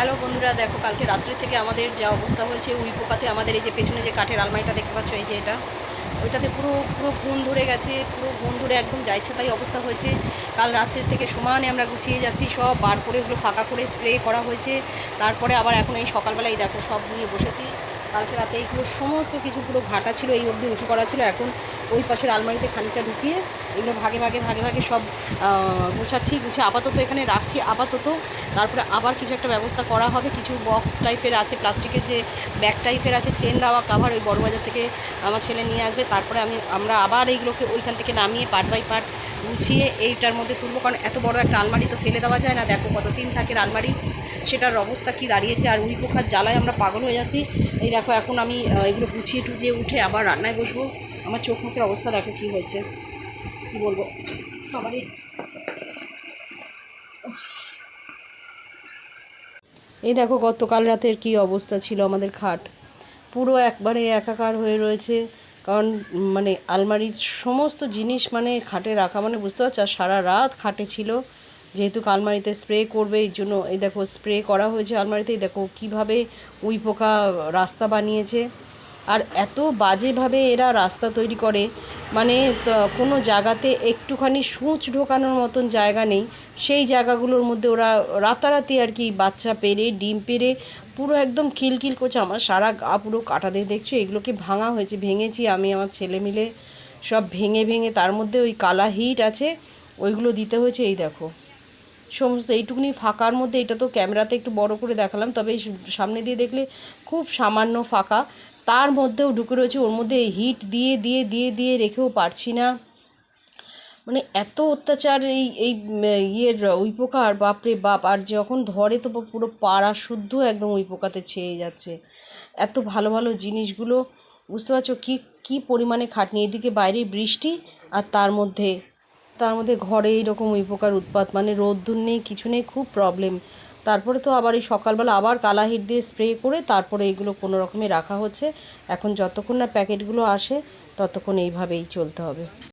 Hello বন্ধুরা, দেখো কালকে রাত্রি থেকে আমাদের যা অবস্থা হয়েছে, উই পোকাতে আমাদের এই যে পেছনে যে কাঠের আলমারিটা দেখতে পাচ্ছ, এই যে এটা, ওইটাতে পুরো পুরো ঘুণ ধরে গেছে, পুরো ঘুণ ধরে একদম যা ইচ্ছা তাই অবস্থা হয়েছে। কাল রাত্রের থেকে সমানে আমরা গুছিয়ে যাচ্ছি, সব বার করে ওগুলো ফাঁকা করে স্প্রে করা হয়েছে। তারপরে আবার এখন এই সকালবেলায় দেখো সব নিয়ে বসেছি। কালকে রাতে এইগুলো সমস্ত কিছু পুরো ঘাটা ছিল, এই অবধি উঁচু করা ছিল। এখন ওই পাশের আলমারিতে খানিকটা ঢুকিয়ে এগুলো ভাগে ভাগে ভাগে ভাগে সব গুছাচ্ছি, গুছিয়ে আপাতত এখানে রাখছি, আপাতত। তারপরে আবার কিছু একটা ব্যবস্থা করা হবে। কিছু বক্স টাইপের আছে, প্লাস্টিকের যে ব্যাগ টাইপের আছে চেন দেওয়া কাভার ওই বড়বাজার থেকে আমার ছেলে নিয়ে আসবে। তারপরে আমি, আমরা আবার এইগুলোকে ওইখান থেকে নামিয়ে পার্ট বাই পার্ট গুছিয়ে এইটার মধ্যে তুলবো। কারণ এত বড় একটা আলমারি তো ফেলে দেওয়া যায় না। দেখো কত তিন থাকের আলমারি। সেটার অবস্থা কি দাঁড়িয়েছে? আর উই পোখার জ্বালায় আমরা পাগল হয়ে যাচ্ছি। এই দেখো, এখন আমি এগুলো গুছিয়ে টুচিয়ে উঠে আবার রান্নায় বসবো। আমার চোখ মুখের অবস্থা দেখো কি হয়েছে। কি বলব? সবারই। এই দেখো গতকাল রাতের কি অবস্থা ছিল আমাদের খাট। পুরো একবারে একাকার হয়ে রয়েছে, কারণ মানে আলমারির সমস্ত জিনিস মানে খাটে রাখা মানে বুঝতে পারছ? আর সারা রাত খাটে ছিল, যেহেতু আলমারিতে স্প্রে করবে, এই জন্য এই দেখো স্প্রে করা হয়েছে আলমারিতে দেখো কীভাবে উই পোকা রাস্তা বানিয়েছে। আর এত বাজেভাবে এরা রাস্তা তৈরি করে মানে কোনো জায়গাতে একটুখানি সূচ ঢোকানোর মতন জায়গা নেই। সেই জায়গাগুলোর মধ্যে ওরা রাতারাতি আর কি বাচ্চা পেরে, ডিম পেরে, পুরো একদম খিলখিল করছে। আমার সারা গা পুরো কাটা দিয়ে দেখছ, এগুলোকে ভাঙা হয়েছে, ভেঙেছি আমি, আমার ছেলে মিলে। সব ভেঙে ভেঙে, তার মধ্যে ওই কালা হিট আছে, ওইগুলো দিতে হয়েছে, এই দেখো। সমস্ত এইটুকুনি ফাঁকার মধ্যে, এটা তো ক্যামেরাতে একটু বড় করে দেখালাম, তবে এই সামনে দিয়ে দেখলে খুব সামান্য ফাঁকা। তার মধ্যেও ঢুকে রয়েছে, ওর মধ্যে হিট দিয়ে দিয়ে দিয়ে দিয়ে রেখেও পারছি না। মানে এত অত্যাচার এই এই ইয়ের উই পোকার, বাপরে বাপ, আর যখন ধরে তো পুরো পাড়া শুদ্ধ একদম উই পোকাতে ছেয়ে যাচ্ছে। এত ভালো ভালো জিনিসগুলো, বুঝতে পারছ কী কী পরিমাণে খাটনি? এদিকে বাইরে বৃষ্টি আর তার মধ্যে তার মধ্যে ঘরে এইরকম উই পোকার উৎপাত। মানে রোদ্দুর নেই, কিছু নেই, খুব প্রবলেম তারপরে তো আবার এই সকালবেলা আবার কালা হিট দিয়ে স্প্রে করে তারপরে এইগুলো কোনো রকমে রাখা হচ্ছে। এখন যতক্ষণ না প্যাকেটগুলো আসে, ততক্ষণ এইভাবেই চলতে হবে।